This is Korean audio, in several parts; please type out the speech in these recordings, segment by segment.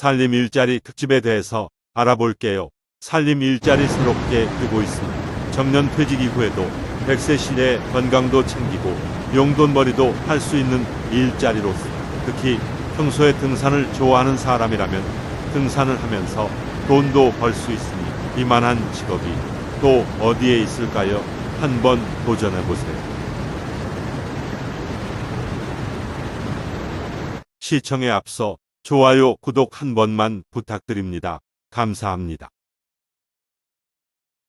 살림 일자리 특집에 대해서 알아볼게요. 살림 일자리 새롭게 뜨고 있습니다. 정년 퇴직 이후에도 100세 시대에 건강도 챙기고 용돈벌이도 할 수 있는 일자리로서 특히 평소에 등산을 좋아하는 사람이라면 등산을 하면서 돈도 벌 수 있으니 이만한 직업이 또 어디에 있을까요? 한번 도전해 보세요. 시청에 앞서 좋아요, 구독 한 번만 부탁드립니다. 감사합니다.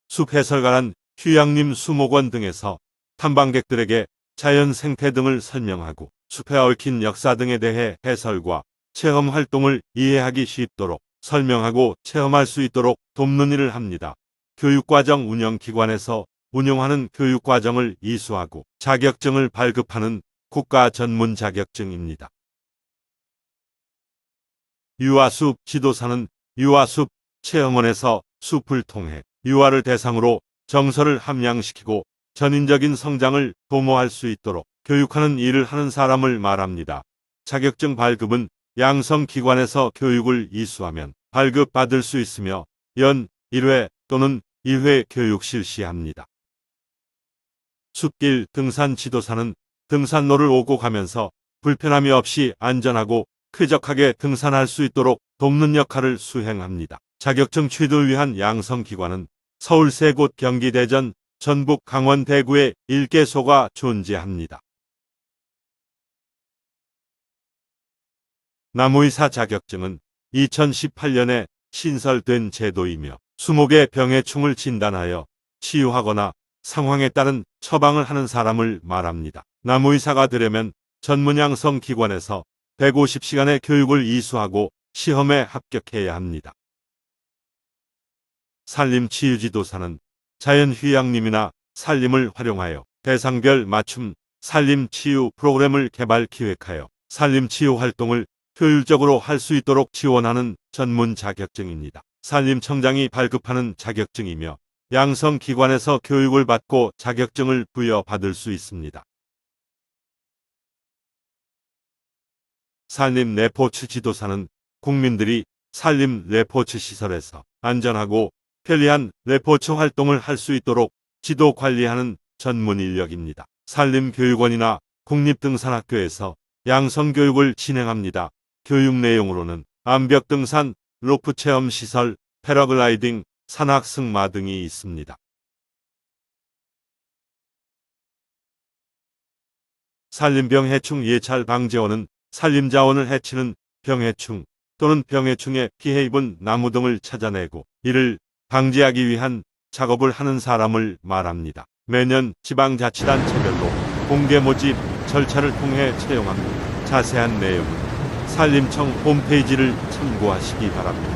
숲 해설가란 휴양림 수목원 등에서 탐방객들에게 자연 생태 등을 설명하고 숲에 얽힌 역사 등에 대해 해설과 체험 활동을 이해하기 쉽도록 설명하고 체험할 수 있도록 돕는 일을 합니다. 교육과정 운영기관에서 운영하는 교육과정을 이수하고 자격증을 발급하는 국가 전문 자격증입니다. 유아숲 지도사는 유아숲 체험원에서 숲을 통해 유아를 대상으로 정서를 함양시키고 전인적인 성장을 도모할 수 있도록 교육하는 일을 하는 사람을 말합니다. 자격증 발급은 양성기관에서 교육을 이수하면 발급받을 수 있으며 연 1회 또는 2회 교육 실시합니다. 숲길 등산 지도사는 등산로를 오고 가면서 불편함이 없이 안전하고 쾌적하게 등산할 수 있도록 돕는 역할을 수행합니다. 자격증 취득을 위한 양성기관은 서울 세 곳 경기 대전 전북 강원 대구에 1개소가 존재합니다. 나무의사 자격증은 2018년에 신설된 제도이며 수목의 병해충을 진단하여 치유하거나 상황에 따른 처방을 하는 사람을 말합니다. 나무의사가 되려면 전문양성 기관에서 150시간의 교육을 이수하고 시험에 합격해야 합니다. 산림 치유지도사는 자연휴양림이나 산림을 활용하여 대상별 맞춤 산림 치유 프로그램을 개발 기획하여 산림 치유 활동을 효율적으로 할 수 있도록 지원하는 전문 자격증입니다. 산림청장이 발급하는 자격증이며 양성기관에서 교육을 받고 자격증을 부여받을 수 있습니다. 산림 레포츠 지도사는 국민들이 산림 레포츠 시설에서 안전하고 편리한 레포츠 활동을 할 수 있도록 지도 관리하는 전문 인력입니다. 산림교육원이나 국립등산학교에서 양성교육을 진행합니다. 교육 내용으로는 암벽 등산, 로프 체험 시설, 패러글라이딩, 산악 승마 등이 있습니다. 산림병 해충 예찰 방제원은 산림자원을 해치는 병해충 또는 병해충에 피해 입은 나무 등을 찾아내고 이를 방지하기 위한 작업을 하는 사람을 말합니다. 매년 지방자치단체별로 공개 모집 절차를 통해 채용합니다. 자세한 내용은 산림청 홈페이지를 참고하시기 바랍니다.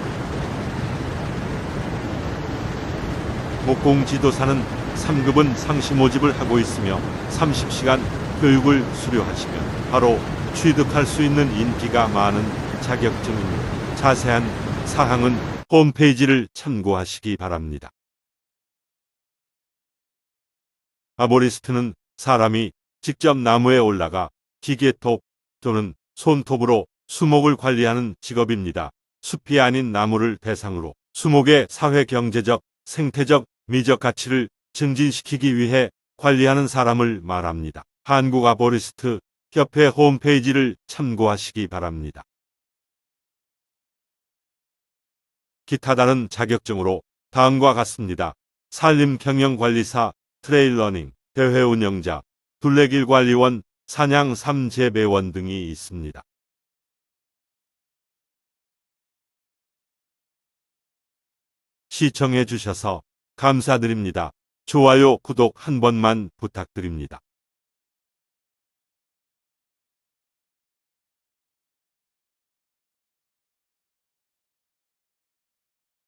목공지도사는 3급은 상시 모집을 하고 있으며 30시간 교육을 수료하시면 바로 취득할 수 있는 인기가 많은 자격증입니다. 자세한 사항은 홈페이지를 참고하시기 바랍니다. 아보리스트는 사람이 직접 나무에 올라가 기계톱 또는 손톱으로 수목을 관리하는 직업입니다. 숲이 아닌 나무를 대상으로 수목의 사회 경제적, 생태적, 미적 가치를 증진시키기 위해 관리하는 사람을 말합니다. 한국 아보리스트 협회 홈페이지를 참고하시기 바랍니다. 기타 다른 자격증으로 다음과 같습니다. 산림경영관리사, 트레일러닝, 대회 운영자, 둘레길 관리원, 사냥 삼재배원 등이 있습니다. 시청해 주셔서 감사드립니다. 좋아요, 구독 한 번만 부탁드립니다.